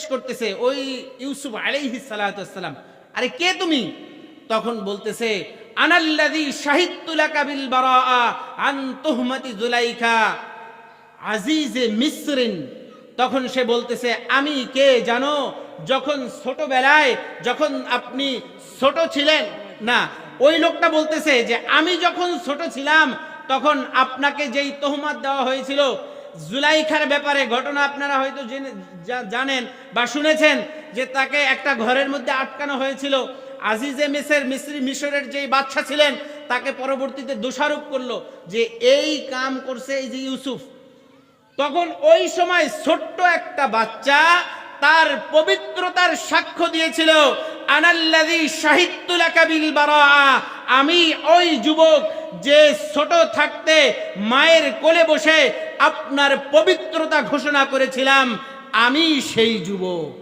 জিজ্ঞেস করতেছে, ওই ইউসুফ আলাইহি সালাম আরে কে তুমি? তখন বলতেছে, আনাল্লাযী শাহিদতুলাকা বিল বারাআ আন তুহমাতি জুলাইখা আজিজে মিসরিন। তখন সে বলতেছে, আমি কে জানো? যখন ছোটবেলায় যখন আপনি ছোট ছিলেন, না, ওই লোকটা বলতেছে যে, আমি যখন ছোট ছিলাম, তখন আপনাকে যেই তোহমাত দেওয়া হয়েছিল জুলাইখার ব্যাপারে ঘটনা আপনারা হয়তো জেনে- জানেন বা শুনেছেন যে তাকে একটা ঘরের মধ্যে আটকানো হয়েছিল। আজিজে মিসের মিশ্রি মিশরের যেই বাচ্চা ছিলেন, তাকে পরবর্তীতে দোষারোপ করল যে এই কাম করছে এই যে ইউসুফ। তখন ওই সময় ছোট্ট একটা বাচ্চা তার পবিত্রতার সাক্ষ্য দিয়েছিল, আনাল্লাযী শাহিদতুল কাবিল বারাআ আমি ওই যুবক যে ছোট থাকতে মায়ের কোলে বসে আপনার পবিত্রতা ঘোষণা করেছিলাম, আমি সেই যুবক।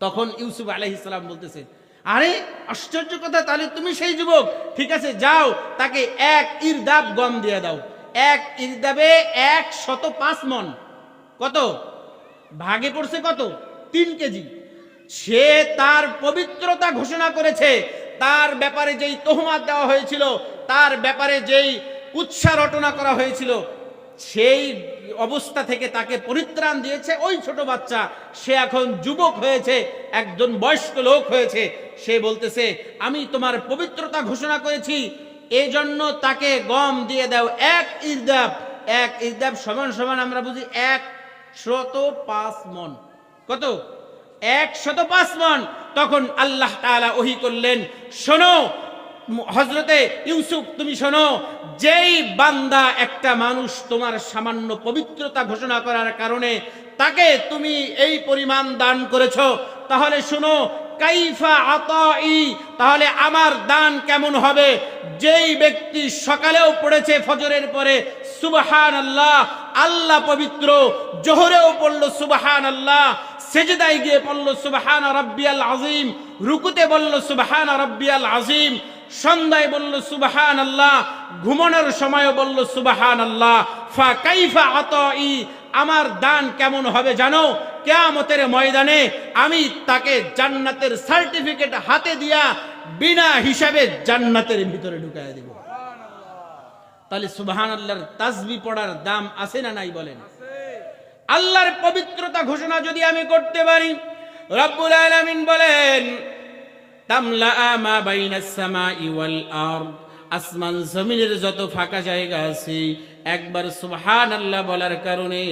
তখন ইউসুফ আলাইহিসসালাম বলতেছে, আরে, আশ্চর্য কথা, তাহলে তুমি সেই যুবক? ঠিক আছে, যাও, তাকে এক ইরদাব গম দিয়ে দাও। এক ইরদাবে এক শত পাঁচ মন কত? ভাগে পড়ছে কত? তিন কেজি। সে তার পবিত্রতা ঘোষণা করেছে তার ব্যাপারে যেই তোহমাত দেওয়া হয়েছিল, তার ব্যাপারে যেই উৎসাহ রটনা করা হয়েছিল, সেই অবস্থা থেকে তাকে পরিত্রাণ দিয়েছে ওই ছোট বাচ্চা। সে এখন যুবক হয়েছে, একজন বয়স্ক লোক হয়েছে। সে বলতেছে, আমি তোমার পবিত্রতা ঘোষণা করেছি এই জন্য তাকে গম দিয়ে দাও, এক ইরদাব। এক ইরদাব সমান সমান আমরা বুঝি এক শত পাঁচ মন কত? এক শত পাঁচ মন তখন আল্লাহ তাআলা ওহি করলেন শোনো হজরতে ইউসুফ, তুমি শোনো, যেই বান্দা একটা মানুষ তোমার সামান্য পবিত্রতা ঘোষণা করার কারণে তাকে তুমি এই পরিমাণ দান করেছ, তাহলে শোনো, কাইফা আতাই, তাহলে আমার দান কেমন হবে? যেই ব্যক্তি সকালেও পড়েছে ফজরের পরে সুবহান আল্লাহ আল্লাহ পবিত্র, জোহরেও পড়ল সুবহান আল্লাহ সেজদায় গিয়ে পড়ল সুবহান রব্বিয়াল আজিম রুকুতে বলল সুবহান রব্বিয়াল আজিম সন্ধ্যায় বলল সুবাহান আল্লাহ ঘুমানোর সময়ও বলল সুবহান আল্লাহ ফা কাইফা আতাই আমার দান কেমন হবে জানো? কেয়ামতের ময়দানে আমি তাকে জান্নাতের সার্টিফিকেট হাতে দিয়া বিনা হিসাবে জান্নাতের ভিতরে ঢুকাই দেব। তাহলে সুবহান আল্লাহর তাসবি পড়ার দাম আছে না নাই বলেন? আল্লাহর পবিত্রতা ঘোষণা যদি আমি করতে পারি রব্বুল আলামিন বলেন তামলা মা বাইনাস সামাই আসমান, জমিনের যত ফাঁকা জায়গা আছে, একবার সুবহান আল্লাহ বলার কারণে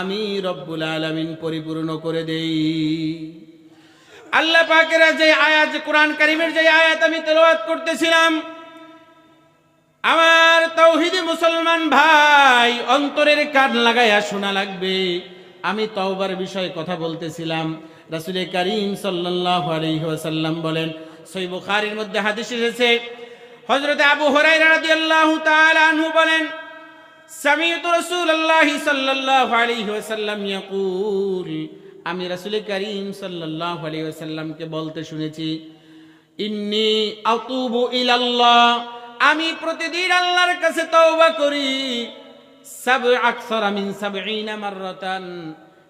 আমি রব্বুল আলামিন পরিপূর্ণ করে দেই। আল্লাহ পাকের যে আয়াত, কোরআন কারিমের যে আয়াত আমি তেলাওয়াত করতেছিলাম, আমার তৌহিদি মুসলমান ভাই অন্তরের কান লাগাইয়া শোনা লাগবে। আমি তওবার বিষয়ে কথা বলতেছিলাম। রাসূলে করিম সাল্লাল্লাহু আলাইহি ওয়াসাল্লাম বলেন, সহিহ বুখারীর মধ্যে হাদিস এসেছে, হযরতে আবু হুরায়রা রাদিয়াল্লাহু তাআলা বলেন আমি রাসূলে করিম সাল্লাল্লাহু বলতে শুনেছি আমি প্রতিদিন আল্লাহর কাছে তওবা করি সাব আকসার মিন সাবঈনা মাররাতান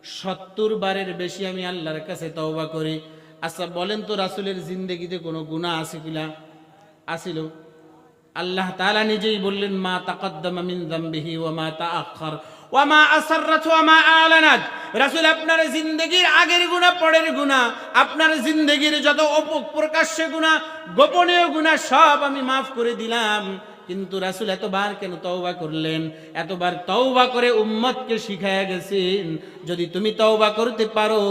70 বারের বেশি আমি আল্লাহর কাছে তওবা করি। আচ্ছা বলেন তো রাসুলের জিন্দেগিতে কোনো গুনাহ আছে কিনা? আসিল। আল্লাহ তালা নিজেই বললেন, মা তাকাদ্দামা ওয়া মা তাআখার ওয়া মা মা আপনার জিন্দেগির আগের পরের গুনাহ। আপনার জিন্দেগির যত অপ- প্রকাশ্য গুনাহ, গোপনীয় গুনাহ, সব আমি মাফ করে দিলাম। কিন্তু রাসুল এতবার কেন তওবা করলেন? এতবার তওবা করে উম্মতকে শিখায়া গেছেন, যদি তুমি তওবা করতে পারো,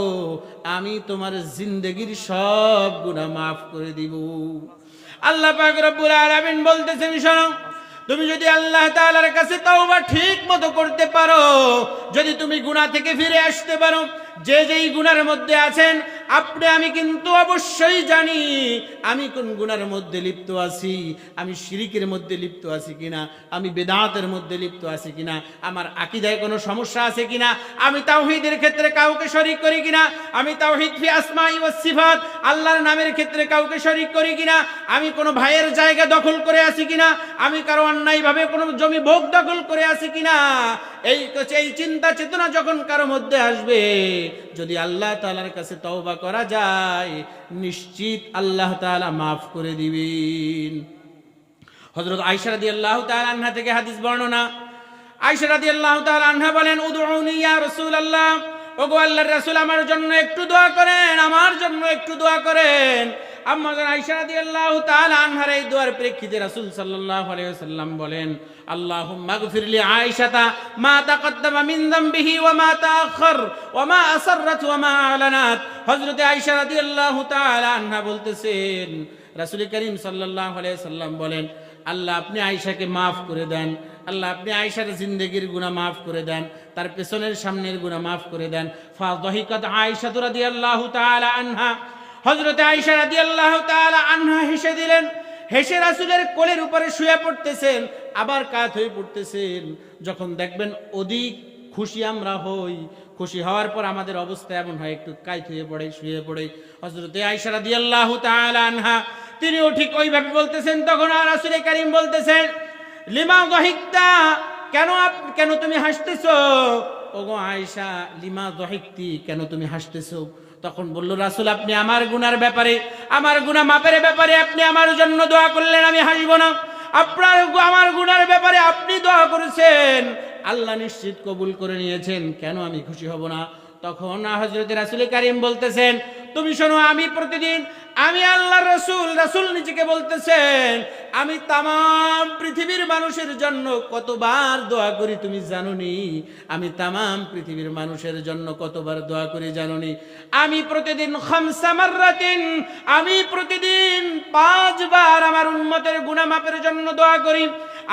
আমি তোমার জিন্দেগির সব গুনাহ মাফ করে দিব। আল্লাহ পাক রব্বুল আলামিন বলতেছেন, শোনো, তুমি যদি আল্লাহ তাআলার কাছে তওবা ঠিক মতো করতে পারো, যদি তুমি গুনাহ থেকে ফিরে আসতে পারো, যে যেই গুনার মধ্যে আছেন আপনি, আমি কিন্তু অবশ্যই জানি আমি কোন গুনার মধ্যে লিপ্ত আছি, আমি শিরিকের মধ্যে লিপ্ত আছি কিনা, আমি বেদাতের মধ্যে লিপ্ত আছি কিনা, আমার আকিদায় কোনো সমস্যা আছে কিনা, আমি তাওহীদের ক্ষেত্রে কাউকে শরিক করি কিনা, আমি তাওহীদ ফি ওয়াস সিফাত, আল্লাহর নামের ক্ষেত্রে কাউকে শরিক করি কিনা, আমি কোনো ভাইয়ের জায়গা দখল করে আছি কিনা, আমি কারও অন্যায়ভাবে কোনো জমি ভোগ দখল করে আছি কিনা এই এই চিন্তা চেতনা যখন কারও মধ্যে আসবে, যদি আল্লাহ তাআলার কাছে তওবা করা যায়, নিশ্চিত আল্লাহ তাআলা মাফ করে দিবেন। হযরত আয়েশা আল্লাহ আনহা থেকে হাদিস বর্ণনা। আয়েশা রাদিয়াল্লাহু তাআলা আনহা বলেন, উদউনি ইয়া রাসূলুল্লাহ। ওগো আল্লাহর রাসূল, আমার জন্য একটু দোয়া করেন, আমার জন্য একটু দোয়া করেন। আম্মা জান আয়েশা রাদিয়াল্লাহু তাআলা আনহার এই দোয়ার প্রেক্ষিতে রাসূল সাল্লাল্লাহু আলাইহি ওয়াসাল্লাম বলেন, আল্লাহুম্মা গফির লি আয়েশাতা মা তাকদ্দামা মিন যামবিহি ওয়া মা তাআখার ওয়া মা আসররাত ওয়া মা আলানাত। হযরত আয়েশা রাদিয়াল্লাহু তাআলা আনহা বলতেছেন, রাসূল করিম সাল্লাল্লাহু আলাইহি সাল্লাম বলেন, আল্লাহ আপনি আয়েশাকে মাফ করে দেন, আল্লাহ আপনি আয়েশার জিন্দগির গুনাহ মাফ করে দেন, তার পেছনের সামনের গুনাহ মাফ করে দেন। ফা দহিকাত আয়েশা রাদিয়াল্লাহু তাআলা আনহা হযরতে আয়েশা রাদিয়াল্লাহু তাআলা আনহা হেসে দিলেন, হেসে রাসূলের কোলের উপরে শুয়ে পড়তেছেন, আবার কাত হয়ে পড়তেছেন। যখন দেখবেন অধিক খুশি আমরা হই, খুশি হওয়ার পর আমাদের অবস্থা এমন হয়, একটু কাইত হয়ে পড়ে, শুয়ে পড়ে। হযরতে আয়েশা রাদিয়াল্লাহু তাআলা আনহা, তিনিও ঠিক ওইভাবে বলতেছেন, তখন আর রাসূলে কারীম বলতেছেন, লিমা দহিকতা, কেন কেন তুমি হাসতেছো? ওগো আয়েশা, লিমা দহিকতি, কেন তুমি হাসতেছো? তখন বলল, রাসুল, আপনি আমার গুনার ব্যাপারে, আমার গুণা মাপের ব্যাপারে আপনি আমার জন্য দোয়া করলেন, আমি হাসব না। আপনার আমার গুনার ব্যাপারে আপনি দোয়া করেছেন। আল্লাহ নিশ্চিত কবুল করে নিয়েছেন, কেন আমি খুশি হব না? তখন হজরত রাসুল কারিম বলতেছেন, তুমি শোনো, আমি প্রতিদিন, আমি আল্লাহ রসুল, রাসুল নিজেকে বলতেছেন, আমি তাম পৃথিবীর মানুষের জন্য কতবার দোয়া করি তুমি জানোনি? আমি তাম পৃথিবীর মানুষের জন্য কতবার দোয়া করি জানোনি? আমি প্রতিদিন আমি প্রতিদিন পাঁচবার আমার উন্মতের গুনামাপের জন্য দোয়া করি।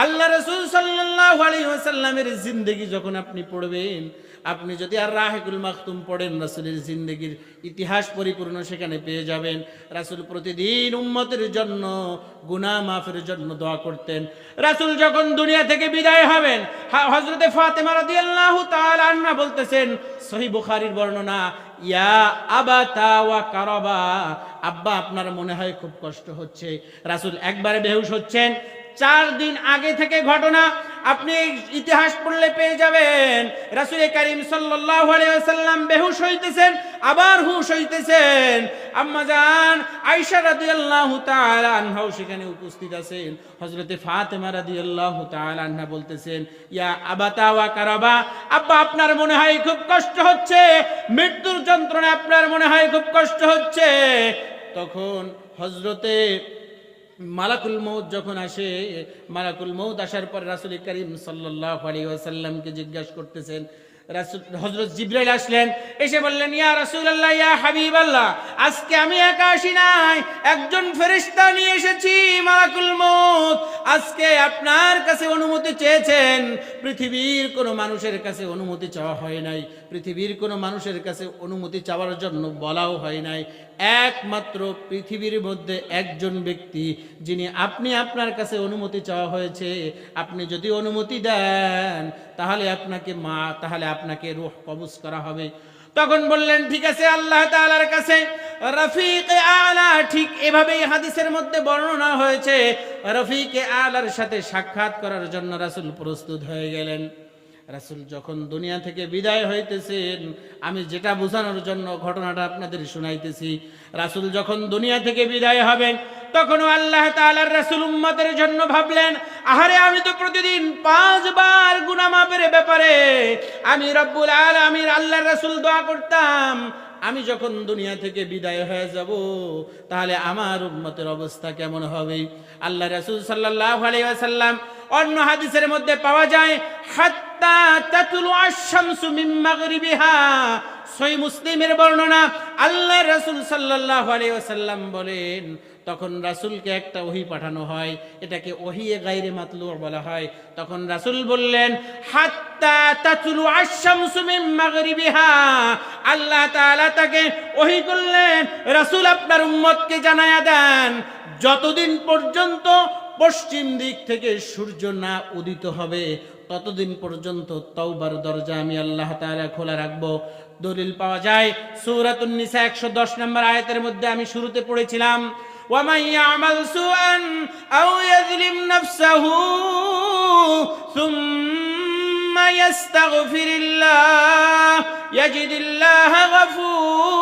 আল্লাহ রসুল সাল্লাল্লাহু আলাইহি ওয়াসাল্লামের জিন্দেগি যখন আপনি পড়বেন আপনি যদি আর রাহেকুল মাখতুম পড়েন, রাসূলের জিন্দেগির ইতিহাস পরিপূর্ণ সেখানে পেয়ে যাবেন। রাসূল প্রতিদিন উম্মতের জন্য গুনা মাফের জন্য দোয়া করতেন। রাসূল যখন দুনিয়া থেকে বিদায় হবেন হজরতে ফাতেমা রাদিয়াল্লাহু তাআলা আনহা বলতেছেন, সহিহ বুখারীর বর্ণনা, ইয়া আবাতা ওয়া কারাবা। আব্বা, আপনার মনে হয় খুব কষ্ট হচ্ছে। রাসূল একবারে বেহুশ হচ্ছেন। চার দিন আগে থেকে ঘটনা আপনি ইতিহাস পড়লে পেয়ে যাবেন। রাসুল করিম ওয়াসাল্লাম বেহুশ হইতেছেন, আবার হুশ হইতেছেন। আম্মা জান, আয়েশা রাদিয়াল্লাহু তাআলা আনহাও সেখানে উপস্থিত আছেন। হযরতে ফাতেমা রাদিয়াল্লাহু তাআলা আনহা বলতেছেন, ইয়া আবাতা ওয়া কারাবা, আব্বা আপনার মনে হয় খুব কষ্ট হচ্ছে? মৃত্যুর যন্ত্রণা আপনার মনে হয় খুব কষ্ট হচ্ছে? তখন হযরতে মালাকুল মৌত যখন আসে, মালাকুল মৌত আসার পর রাসুল করিম সাল্লাহ আলী ওয়াসাল্লামকে জিজ্ঞাসা করতেছেন হজরত জিব্রাইল আসলেন, এসে বললেন, ইয়া রাসূলুল্লাহ, ইয়া হাবিবাল্লাহ, আজকে আমি একা আসি নাই, একজন ফেরেশতা নিয়ে এসেছি মালাকুল মৌত আজকে আপনার কাছে অনুমতি চেয়েছেন, পৃথিবীর কোনো মানুষের কাছে অনুমতি চাওয়া হয় নাই, পৃথিবীর কোনো মানুষের কাছে অনুমতি চাওয়ার জন্য বলাও হয় নাই একমাত্র পৃথিবীর মধ্যে একজন ব্যক্তি, যিনি আপনি আপনার কাছে অনুমতি চাওয়া হয়েছে। আপনি যদি অনুমতি দেন, তাহলে আপনাকে মা, তাহলে আপনাকে রুহ কবজ করা হবে। তখন বললেন, ঠিক আছে, আল্লাহ তাআলার কাছে রফিক আলা ঠিক এভাবেই হাদিসের মধ্যে বর্ণনা হয়েছে। রফিক আলার সাথে সাক্ষাৎ করার জন্য রাসূল প্রস্তুত হয়ে গেলেন। রাসূল যখন দুনিয়া থেকে বিদায় হইতেছেন, আমি যেটা বোঝানোর জন্য ঘটনাটা আপনাদের শুনাইতেছি। রাসূল যখন দুনিয়া থেকে বিদায় হবেন তখনও আল্লাহ তাআলার রাসুল উম্মতের জন্য ভাবলেন, আহারে আমি তো প্রতিদিন পাঁচবার গুনাহ মাপের ব্যাপারে আমি রব্বুল আলামিন আল্লাহর রাসূল দোয়া করতাম। আমি যখন দুনিয়া থেকে বিদায় হয়ে যাব, তাহলে আমার উম্মতের অবস্থা কেমন হবে? আল্লাহ রাসূল সাল্লাল্লাহু আলাইহি ওয়াসাল্লাম অন্য হাদিসের মধ্যে পাওয়া যায়, হাত্তা তাতুলু আশ-শামসু মিন মাগরিবিহা। সহিহ মুসলিমের বর্ণনা, আল্লাহ রাসূল সাল্লাল্লাহু আলাইহি ওয়াসাল্লাম বলেন, তখন রাসূলকে একটা ওহী পাঠানো হয়, এটাকে ওহিয়ে গায়রে মাতলু বলা হয়। তখন রাসূল বললেন, হাত্তা তাতুলু আশ-শামসু মিন মাগরিবিহা। আল্লাহ তাআলা তাকে ওহী করলেন, রাসূল আপনার উম্মতকে জানায়া দেন, যতদিন পর্যন্ত পশ্চিম দিক থেকে সূর্য না উদিত হবে, ততদিন পর্যন্ত তওবার দরজা আমি আল্লাহ তাআলা খোলা রাখব। দলিল পাওয়া যায়, সূরাতুন নিসা 110 নম্বর আয়াতের মধ্যে আমি শুরুতে পড়েছিলাম ওয়া মান ইয়ামাল সুআন আও ইয়াজলিম নাফসাহু সুম্মা ইস্তাগফিরিল্লাহ ইয়াজিদুল্লাহ গাফুর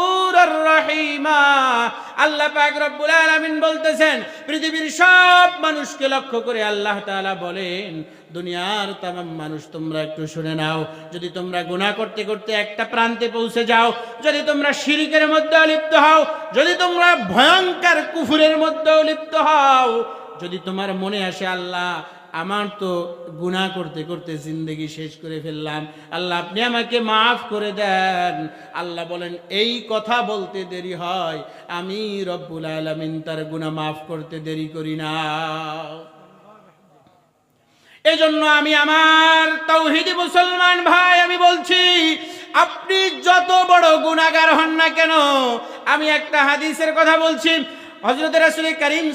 মানুষ তোমরা একটু শুনে নাও। যদি তোমরা করতে করতে একটা প্রান্তে পৌঁছে যাও, যদি তোমরা শিরিকের মধ্যে লিপ্ত হও, যদি তোমরা ভয়ঙ্কর কুফুরের মধ্যেও লিপ্ত হও, যদি তোমার মনে আসে আল্লাহ আমার তো গুনাহ করতে করতে জিন্দগি শেষ করে ফেললাম। আল্লাহ, আপনি আমাকে মাফ করে দেন। আল্লাহ বলেন, এই কথা বলতে দেরি হয়। আমি রব্বুল আলমিন তার গুনাহ মাফ করতে দেরি করি না। এজন্য আমি আমার তৌহিদি মুসলমান ভাই, আমি বলছি, আপনি যত বড় গুণাগার হন না কেন, আমি একটা হাদিসের কথা বলছি। হজরত করিম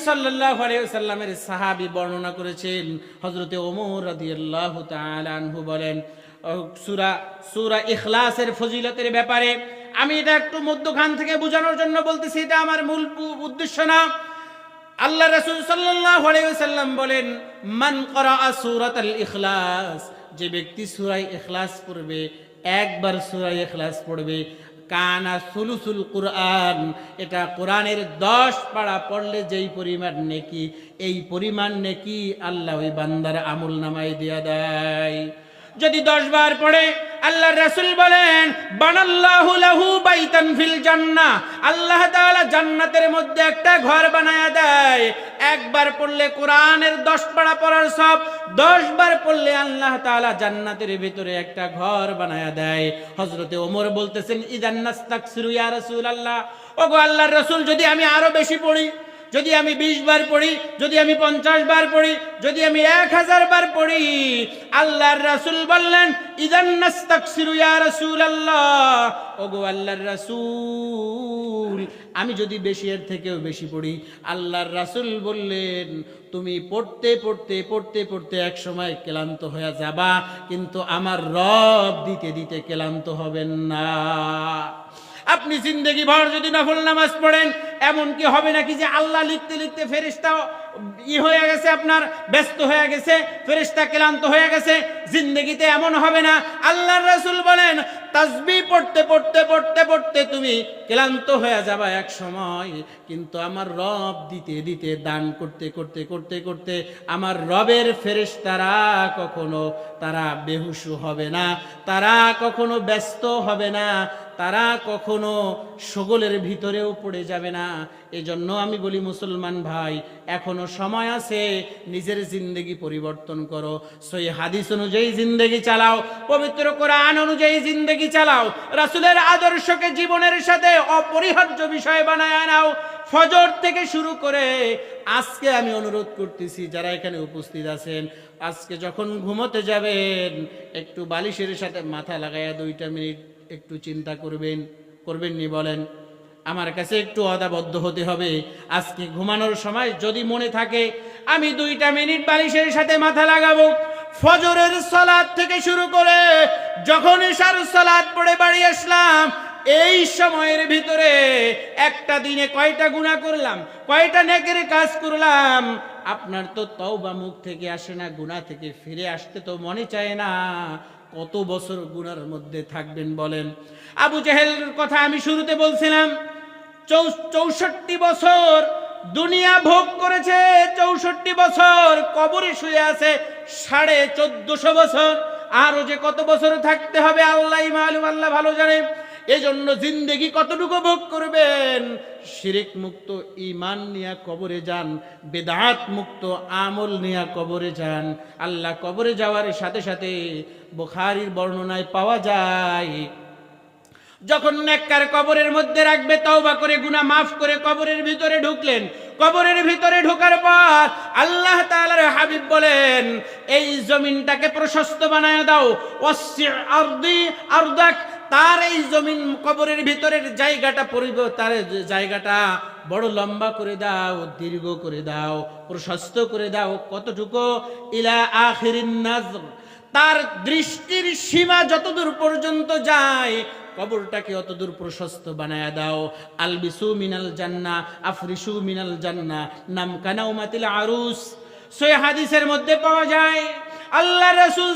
সাহাবী বর্ণনা করেছেন হজরতে বলেন সূরা সূরা ফজিলতের ব্যাপারে আমি এটা একটু মধ্যখান থেকে বোঝানোর জন্য বলতেছি, এটা আমার মূল উদ্দেশ্য না। আল্লাহ রাসূল ওয়াসাল্লাম বলেন, মান সূরাতাল ইখলাস, যে ব্যক্তি সুরাই ইখলাস পড়বে, একবার সুরাই ইখলাস পড়বে কানা সুলুসুল কোরআন। এটা কোরআনের দশ পাড়া পড়লে যেই পরিমাণ নেকি, এই পরিমাণ নেকি আল্লাহ ওই বান্দার আমুল নামাই দিয়া দেয়। যদি দশ বার পড়ে আল্লাহ রাসূল বলেন, বানাল্লাহু লাহু বাইতান ফিল জান্নাহ আল্লাহ তাআলা জান্নাতের মধ্যে একটা ঘর বানায়া দেয়। একবার পড়লে কোরআনের দশ পাড়া পড়ার সব, দশ বার পড়লে আল্লাহ তাআলা জান্নাতের ভিতরে একটা ঘর বানায়া দেয়। হযরতে ওমর বলতেছেন ইদান নাস্তাকসিরু ইয়া রাসূলুল্লাহ। ওগো আল্লাহর রাসূল, যদি আমি আরও বেশি পড়ি যদি আমি বিশ বার পড়ি, যদি আমি পঞ্চাশ বার পড়ি, যদি আমি এক হাজার বার পড়ি, আল্লাহর রাসূল বললেন, ইদান ওগো আল্লাহর আমি যদি বেশি এর থেকেও বেশি পড়ি, আল্লাহর রাসূল বললেন, তুমি পড়তে পড়তে পড়তে পড়তে এক সময় ক্লান্ত হয়ে যাবা, কিন্তু আমার রব দিতে দিতে ক্লান্ত হবেন না। আপনি জিন্দগি ভর যদি নফল নামাজ পড়েন, এমন কি হবে নাকি যে আল্লাহ লিখতে লিখতে ফেরিস্তা ই হয়ে গেছে আপনার, ব্যস্ত হয়ে গেছে ফেরিস্তা ক্লান্ত হয়ে গেছে, জিন্দগিতে এমন হবে না। আল্লাহর রাসূল বলেন, তাসবি পড়তে পড়তে পড়তে পড়তে তুমি ক্লান্ত হয়ে যাবা এক সময়, কিন্তু আমার রব দিতে দিতে দান করতে করতে করতে করতে আমার রবের ফেরেশতারা কখনো, তারা বেহুশু হবে না, তারা কখনো ব্যস্ত হবে না। তারা কখনো সগলের ভিতরেও পড়ে যাবে না। এজন্য আমি বলি, মুসলমান ভাই, এখনও সময় আছে, নিজের জিন্দগি পরিবর্তন করো। সই হাদিস অনুযায়ী জিন্দগি চালাও, পবিত্র কোরআন অনুযায়ী জিন্দগি চালাও, রাসূলের আদর্শকে জীবনের সাথে অপরিহার্য বিষয় বানায় নাও ফজর থেকে শুরু করে আজকে আমি অনুরোধ করতেছি, যারা এখানে উপস্থিত আছেন, আজকে যখন ঘুমোতে যাবেন, একটু বালিশের সাথে মাথা লাগাইয়া দুইটা মিনিট একটু চিন্তা করবেন করবেননি বলেন, আমার কাছে একটু অদাবদ্ধ হতে হবে। আজকে ঘুমানোর সময় যদি মনে থাকে, আমি দুইটা মিনিট বালিশের সাথে মাথা লাগাবো। ফজরের সলাদ থেকে শুরু করে যখন ইশার সলাদ পড়ে বাড়ি আসলাম, এই সময়ের ভিতরে একটা দিনে কয়টা গুণা করলাম, কয়টা নেকের কাজ করলাম, আপনার তো তওবা মুখ থেকে আসে না গুণা থেকে ফিরে আসতে তো মনে চায় না। কত বছর গুনার মধ্যে থাকবেন বলেন। আবু জাহেলের কথা আমি শুরুতে বলছিলাম চৌষট্টি বছর দুনিয়া ভোগ করেছে, চৌষট্টি বছর কবরে শুয়ে আছে, সাড়ে চোদ্দশো বছর। আরও যে কত বছর থাকতে হবে, আল্লাহ আল্লাহ ভালো জানে এজন্য জিন্দেগি কতটুকু ভোগ করবেন? শিরিক মুক্ত ইমান নিয়া কবরে যান, বেদাত মুক্ত আমল নিয়া কবরে যান। আল্লাহ কবরে যাওয়ার সাথে সাথে বুখারীর বর্ণনায় পাওয়া যায়, যখন নেককার কবরের মধ্যে রাখবে, তওবা করে, গুনাহ মাফ করে কবরের ভিতরে ঢুকলেন। কবরের ভিতরে ঢোকার পর আল্লাহ তাআলার হাবিব বলেন, এই জমিনটাকে প্রশস্ত বানায় দাও। ওয়াসি আরদি, আরদাক তার এই জমিন কবরের ভিতরের জায়গাটা পরিব, তার জায়গাটা বড় লম্বা করে দাও, দীর্ঘ করে দাও, প্রশস্ত করে দাও, কতটুকু? ইলা আখিরিন নাজর। তার দৃষ্টির সীমা যতদূর পর্যন্ত যায়, কবরটাকে অতদূর প্রশস্ত বানায়া দাও। আলবিসু মিনাল জান্না, আফরিসু মিনাল জান্না নাম কানাউমাতিল আরুস। সই হাদিসের মধ্যে পাওয়া যায় আল্লাহ রসুল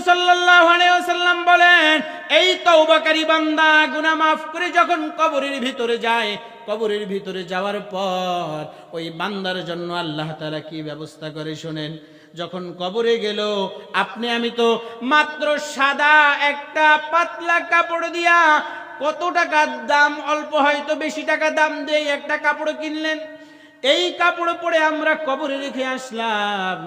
আলাইহি বলেন, এই তওবাকারী বান্দা গুনা মাফ করে যখন কবরের ভিতরে যায়, কবরের ভিতরে যাওয়ার পর ওই বান্দার জন্য আল্লাহ তারা কি ব্যবস্থা করে শোনেন? যখন কবরে গেল, আপনি, আমি তো মাত্র সাদা একটা পাতলা কাপড় দিয়া কত টাকার দাম? অল্প হয়তো বেশি টাকা দাম দিয়ে একটা কাপড় কিনলেন। এই কাপড় পরে আমরা কবরে রেখে আসলাম।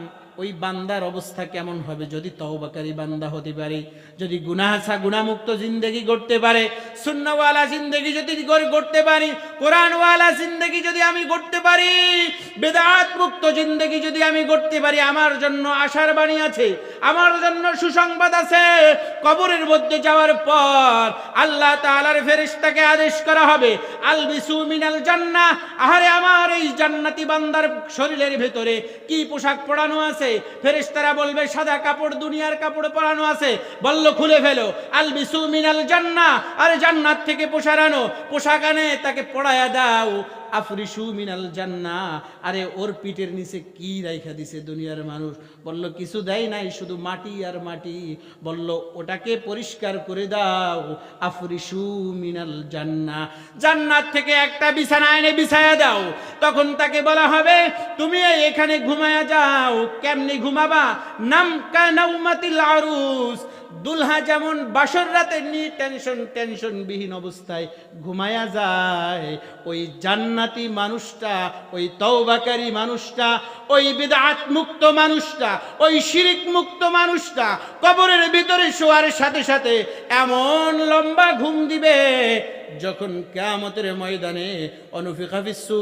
ওই বান্দার অবস্থা কেমন হবে? যদি তওবাকারী বান্দা হতে পারে, যদি গুনাহাসা গুনামুক্ত জিন্দেগি করতে পারে সুন্নওয়ালা জিন্দেগি যদি করতে পারি, কোরআনওয়ালা জিন্দেগি যদি আমি করতে পারি বেদাত মুক্ত জিন্দেগি যদি আমি করতে পারি, আমার জন্য আশার বাণী আছে, আমার জন্য সুসংবাদ আছে, কবরের মধ্যে যাওয়ার পর আল্লাহ তাআলার ফেরেশতাকে আদেশ করা হবে আল বিসু মিনাল জান্নাহ, আহারে আমার এই জান্নাতি বান্দার শরীরের ভেতরে কি পোশাক পরানো আছে? ফেরেশতারা বলবে, সাদা কাপড়, দুনিয়ার কাপড় পরানো আছে। বলল, খুলে ফেলো। আল বিসু মিনাল জান্নাহ। আরে জান্নাত থেকে পোশাক আনো। পোশাক আনে, তাকে পড়ায়া দাও। আফরিসু মিনাল জান্না আরে, ওর পিঠের নিচে কি রাইখা দিছে দুনিয়ার মানুষ? বলল, কিছু দেয় নাই, শুধু মাটি আর মাটি। বলল, ওটাকে পরিষ্কার করে দাও। আফরিসু মিনাল জান্না জান্নাত থেকে একটা বিছানা এনে বিছায়া দাও। তখন তাকে বলা হবে, তুমি এখানে ঘুমায়া যাও। কেমনি ঘুমাবা? নাম কানাউমাতিল আরুস। দুলহা যেমন বাসর রাতে নি টেনশন টেনশন বিহীন অবস্থায় ঘুমায়া যায়। ওই জান্নাতি মানুষটা, ওই তওবাকারী মানুষটা, ওই বিদআত মুক্ত মানুষটা, ওই শিরিক মুক্ত মানুষটা কবরের ভিতরে শোয়ার সাথে সাথে এমন লম্বা ঘুম দিবে যখন কেয়ামতের ময়দানে অনুফিকা ফিসসু